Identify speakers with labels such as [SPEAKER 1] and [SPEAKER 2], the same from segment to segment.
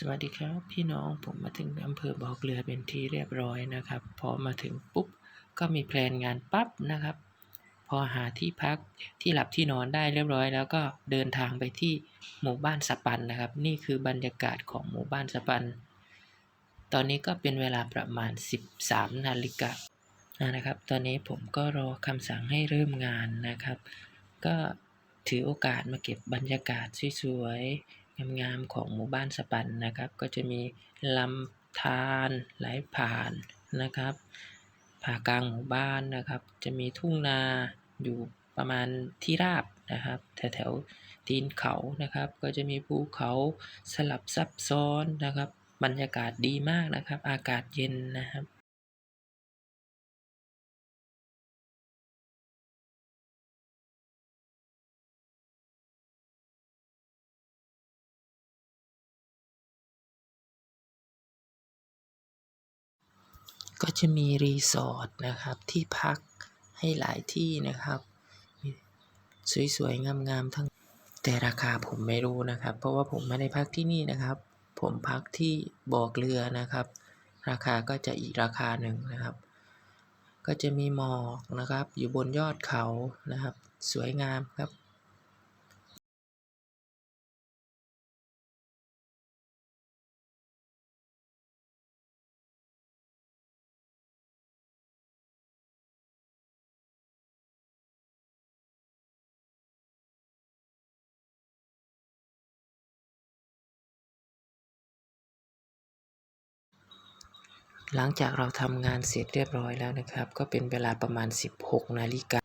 [SPEAKER 1] สวัสดีครับ พี่น้องผมมาถึงอำเภอบ่อเกลือเป็นที่เรียบร้อยนะครับ พอมาถึงปุ๊บก็มีแพลนงานปั๊บนะครับ พอหาที่พักที่หลับที่นอนได้เรียบร้อย แล้วก็เดินทางไปที่หมู่บ้านสปันนะครับ นี่คือบรรยากาศของหมู่บ้านสปัน ตอนนี้ก็เป็นเวลาประมาณ 13 นาฬิกานะครับ ตอนนี้ผมก็รอคำสั่งให้เริ่มงานนะครับ ก็ถือโอกาสมาเก็บบรรยากาศสวยๆ งามๆของหมู่บ้านสปันนะครับ ก็จะมีลำธารไหลผ่านนะครับ ผ่ากลางหมู่บ้านนะครับ จะมีทุ่งนาอยู่ประมาณที่ราบนะครับแถวๆตีนเขานะครับ ก็จะมีภูเขาสลับซับซ้อนนะครับ บรรยากาศดีมากนะครับ อากาศเย็นนะครับ ก็จะมีรีสอร์ทนะครับที่พักให้หลายที่นะครับ สวยๆงามๆทั้งแต่ราคาผมไม่รู้นะครับ เพราะว่าผมไม่ได้พักที่นี่นะครับ ผมพักที่บ่อเกลือนะครับ ราคาก็จะอีกราคาหนึ่งนะครับ ก็จะมีหมอกนะครับ อยู่บนยอดเขานะครับ สวยงามครับ หลังจากเราทำงานเสร็จเรียบร้อยแล้วนะครับ ก็เป็นเวลาประมาณ 16 นาฬิกา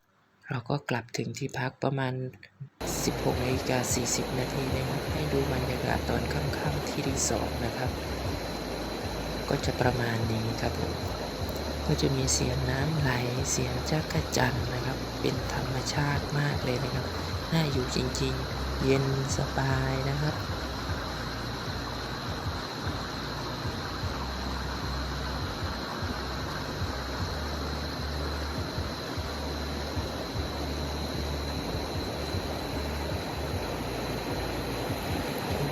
[SPEAKER 1] เราก็กลับถึงที่พักประมาณ 16 นาฬิกา 40 นาทีนะครับ ให้ดูบรรยากาศตอนค่ำๆที่รีสอร์ทนะครับ ก็จะประมาณนี้ครับผมก็จะมีเสียงน้ำไหลเสียงจักระจันนะครับ เป็นธรรมชาติมากเลยนะครับ น่าอยู่จริงๆ เย็นสบายนะครับ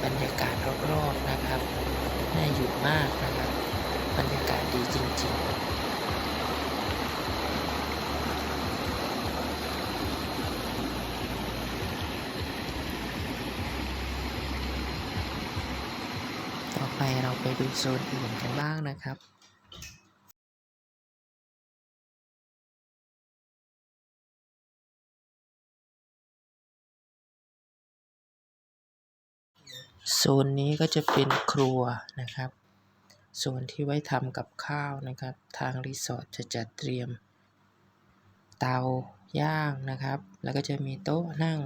[SPEAKER 1] บรรยากาศรอบๆนะครับ น่าอยู่มากนะครับบรรยากาศดีจริงๆต่อไปเราไปดูโซนอื่นกันบ้างนะครับ โซนนี้ก็จะเป็นครัวนะครับโซนที่ไว้ทำกับข้าวนะครับ ทางรีสอร์ทจะจัดเตรียม เตาย่างนะครับ แล้วก็จะมีโต๊ะนั่ง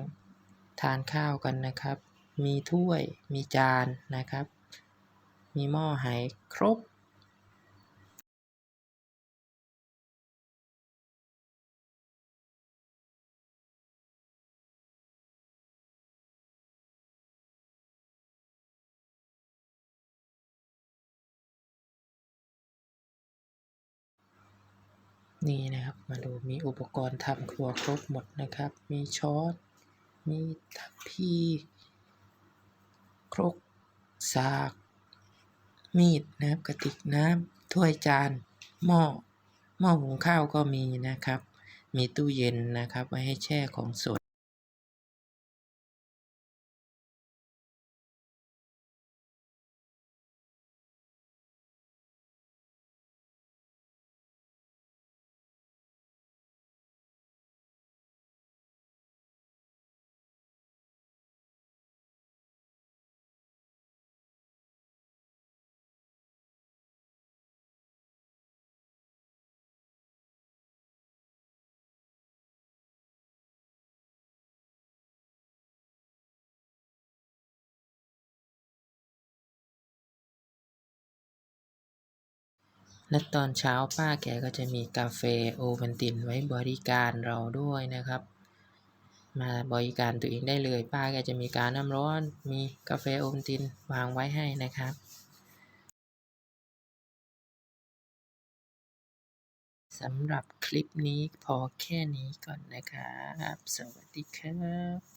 [SPEAKER 1] ทานข้าวกันนะครับ มีถ้วยมีจานนะครับ มีหม้อไหครบ นี่นะครับมาดูมีอุปกรณ์ทำครัวครบหมดนะครับ มีช้อนมีทัพพีครกสาก มีดนะครับกระติกน้ำถ้วยจานหม้อหม้อหุงข้าวก็มีนะครับ มีตู้เย็นนะครับ ไว้ให้แช่ของสด และตอนเช้าป้าแกก็จะมีกาแฟโอวัลตินไว้บริการเราด้วยนะครับ มาบริการตัวเองได้เลย ป้าแกจะมีการน้ำร้อน มีกาแฟโอวัลตินวางไว้ให้นะครับสำหรับคลิปนี้พอแค่นี้ก่อนนะครับ สวัสดีครับ